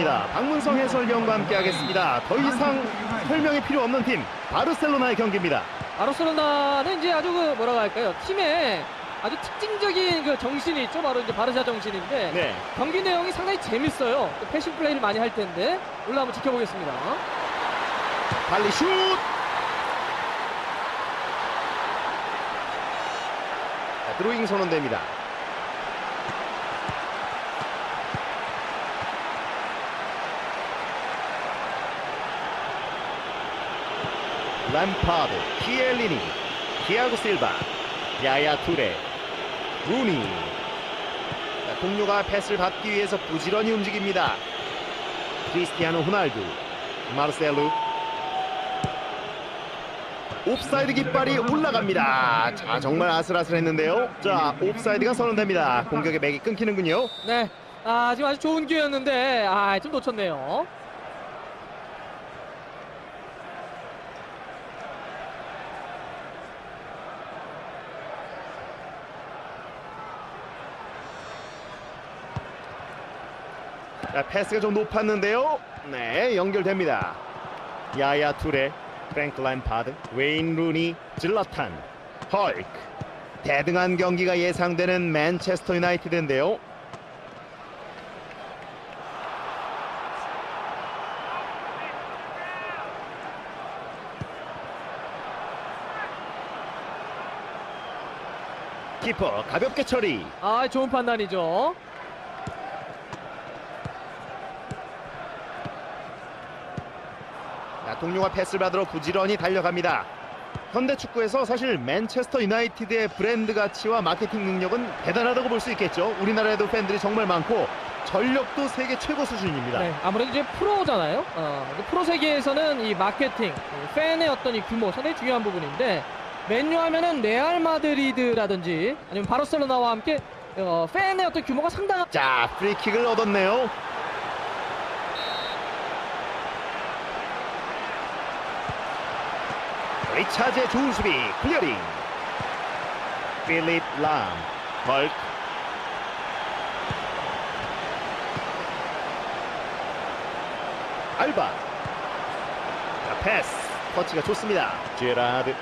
시작합니다. 박문성 해설위원과 함께하겠습니다. 더 이상 설명이 필요 없는 팀 바르셀로나의 경기입니다. 바르셀로나는 이제 아주 그 뭐라고 할까요? 팀에 아주 특징적인 그 정신이 있죠. 바로 이제 바르샤 정신인데 네, 경기 내용이 상당히 재밌어요. 또 패싱 플레이를 많이 할 텐데 올라 한번 지켜보겠습니다. 발리 슛. 자, 드로잉 선언됩니다. 람파드, 키엘리니, 디아고 실바, 야야 투레, 루니. 자, 동료가 패스를 받기 위해서 부지런히 움직입니다. 크리스티아노 호날두, 마르셀루, 옵사이드 깃발이 올라갑니다. 자, 정말 아슬아슬했는데요. 자, 옵사이드가 선언됩니다. 공격의 맥이 끊기는군요. 네. 아, 지금 아주 좋은 기회였는데 아, 좀 놓쳤네요. 자, 패스가 좀 높았는데요. 네, 연결됩니다. 야야 투레, 프랭크 램파드, 웨인 루니, 질라탄, 헐크. 대등한 경기가 예상되는 맨체스터 유나이티드인데요. 키퍼 가볍게 처리. 아, 좋은 판단이죠. 동료가 패스를 받으러 부지런히 달려갑니다. 현대 축구에서 사실 맨체스터 유나이티드의 브랜드 가치와 마케팅 능력은 대단하다고 볼 수 있겠죠. 우리나라에도 팬들이 정말 많고 전력도 세계 최고 수준입니다. 네, 아무래도 이제 프로잖아요. 어, 프로 세계에서는 이 마케팅, 이 팬의 어떤 이 규모 상당히 중요한 부분인데 맨유 하면은 레알 마드리드라든지 아니면 바르셀로나와 함께 어, 팬의 어떤 규모가 상당한 자, 프리킥을 얻었네요. 리차즈의 좋은 수비, 클리어링. 필립 람, 헐크. 알바. 자, 패스. 터치가 좋습니다. 제라드.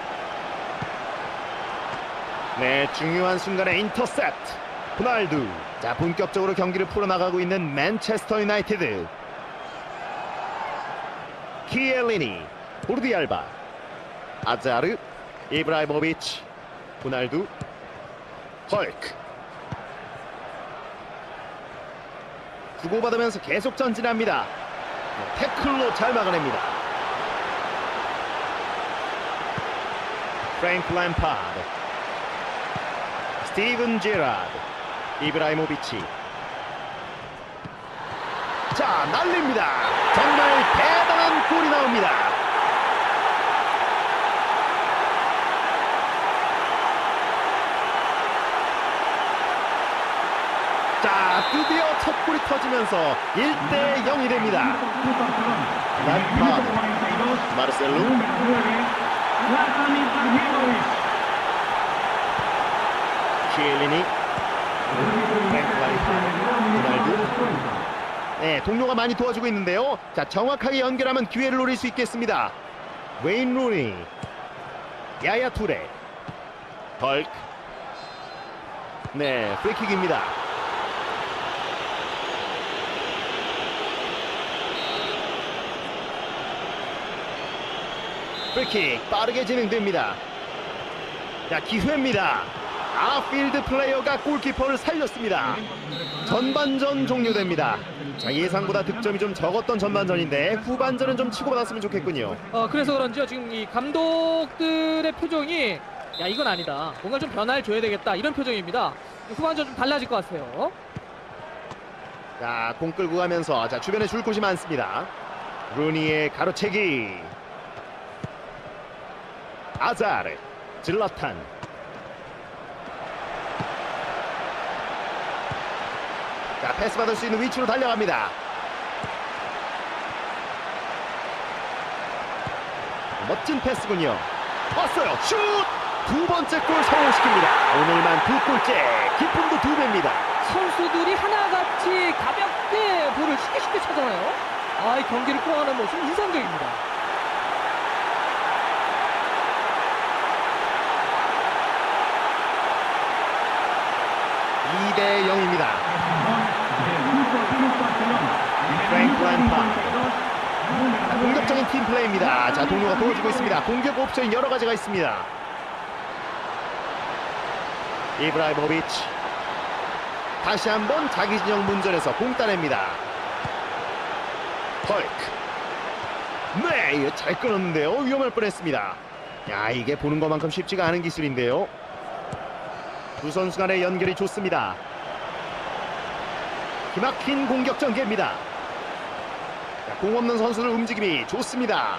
네, 중요한 순간에 인터셉트. 호날두. 자, 본격적으로 경기를 풀어나가고 있는 맨체스터 유나이티드. 키엘리니, 보르디 알바, 아자르, 이브라이모비치, 호날두, 헐크. 주고받으면서 계속 전진합니다. 네, 태클로 잘 막아냅니다. 프랭크 램파드, 스티븐 제라드, 이브라이모비치. 자, 날립니다. 정말 대단한 골이 나옵니다. 자, 드디어 첫 골이 터지면서 1대 0이 됩니다. 람파드, 마르셀루, 키엘리니, 호날두. 네, 동료가 많이 도와주고 있는데요. 자, 정확하게 연결하면 기회를 노릴 수 있겠습니다. 웨인 루니, 야야 투레, 덜크. 네, 프리킥입니다. 프리킥 빠르게 진행됩니다. 자, 기회입니다. 아, 필드 플레이어가 골키퍼를 살렸습니다. 전반전 종료됩니다. 자, 예상보다 득점이 좀 적었던 전반전인데 후반전은 좀 치고받았으면 좋겠군요. 어, 그래서 그런지요. 지금 이 감독들의 표정이 야, 이건 아니다. 뭔가 좀 변화를 줘야 되겠다. 이런 표정입니다. 후반전 좀 달라질 것 같아요. 자, 공 끌고 가면서 자, 주변에 줄 곳이 많습니다. 루니의 가로채기. 아자르, 질라탄. 자, 패스 받을 수 있는 위치로 달려갑니다. 멋진 패스군요. 왔어요. 슛! 두 번째 골 성공시킵니다. 오늘만 두 골째. 기쁨도 두 배입니다. 선수들이 하나같이 가볍게 볼을 쉽게 쉽게 차잖아요. 아, 이 경기를 끌어가는 모습 인상적입니다. 이대 0입니다. 프랭크 램파 공격적인 팀 플레이입니다. 자, 동료가 도와주고 있습니다. 공격 옵션이 여러 가지가 있습니다. 이브라이모비치 다시 한번 자기 진영 문전에서 공 따냅니다. 헐크 네, 잘 끊었는데요. 위험할 뻔했습니다. 야, 이게 보는 것만큼 쉽지가 않은 기술인데요. 두 선수 간의 연결이 좋습니다. 기막힌 공격 전개입니다. 자, 공 없는 선수들 움직임이 좋습니다.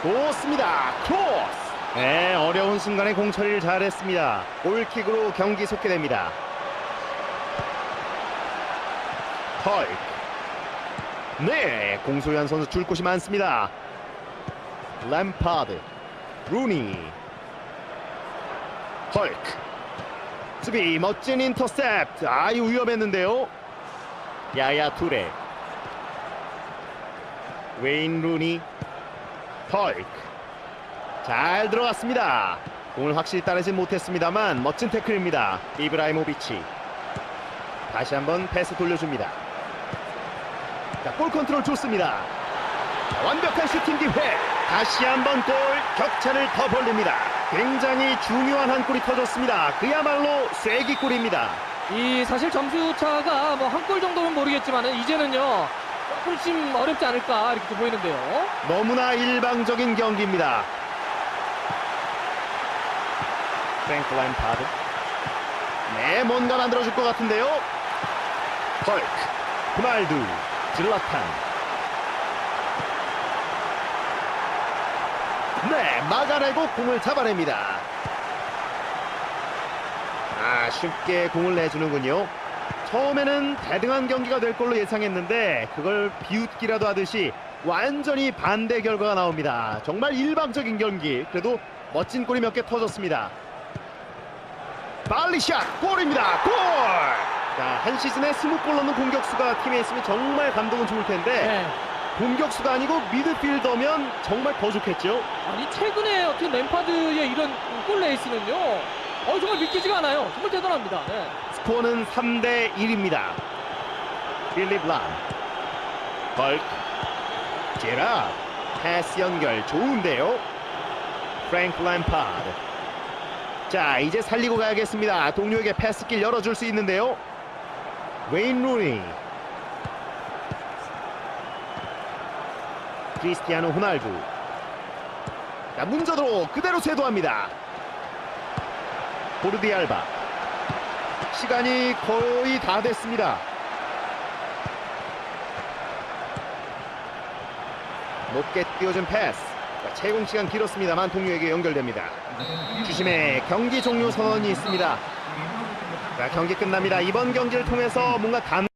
좋습니다. 크로스. 네, 어려운 순간에 공 처리를 잘했습니다. 골킥으로 경기 속게됩니다. 헐크. 네, 공소현 선수 줄 곳이 많습니다. 램파드, 루니, 헐크. 수비 멋진 인터셉트. 아유 위험했는데요. 야야 투레. 웨인 루니. 헐크. 잘 들어갔습니다. 공을 확실히 따내진 못했습니다만 멋진 태클입니다. 이브라이모비치. 다시 한번 패스 돌려줍니다. 자, 볼 컨트롤 좋습니다. 자, 완벽한 슈팅 기회. 다시 한번 골 격차를 더 벌립니다. 굉장히 중요한 한 골이 터졌습니다. 그야말로 쐐기골입니다. 이 사실 점수 차가 뭐 한 골 정도는 모르겠지만 이제는요 조금씩 어렵지 않을까 이렇게 좀 보이는데요. 너무나 일방적인 경기입니다. 프랭크 램파드. 네, 뭔가 만들어줄 것 같은데요. 헐크, 후날두, 질라탄. 네, 막아내고 공을 잡아냅니다. 아, 쉽게 공을 내주는군요. 처음에는 대등한 경기가 될 걸로 예상했는데 그걸 비웃기라도 하듯이 완전히 반대 결과가 나옵니다. 정말 일방적인 경기. 그래도 멋진 골이 몇 개 터졌습니다. 빨리 샷! 골입니다! 골! 자, 한 시즌에 20골 넣는 공격수가 팀에 있으면 정말 감동은 좋을 텐데 네. 공격수가 아니고 미드필더면 정말 더 좋겠죠. 아니 최근에 어떤 램파드의 이런 골 레이스는요. 어 정말 믿기지가 않아요. 정말 대단합니다. 네. 스코어는 3대 1입니다. 필립 람, 벌크, 제라, 패스 연결 좋은데요. 프랭크 램파드. 자, 이제 살리고 가야겠습니다. 동료에게 패스길 열어줄 수 있는데요. 웨인 루니. 크리스티아노 호날두. 자, 문전으로 그대로 쇄도합니다. 보르디 알바. 시간이 거의 다 됐습니다. 높게 띄워준 패스. 자, 채공 시간 길었습니다만 동료에게 연결됩니다. 주심의 경기 종료 선언이 있습니다. 자, 경기 끝납니다. 이번 경기를 통해서 뭔가 단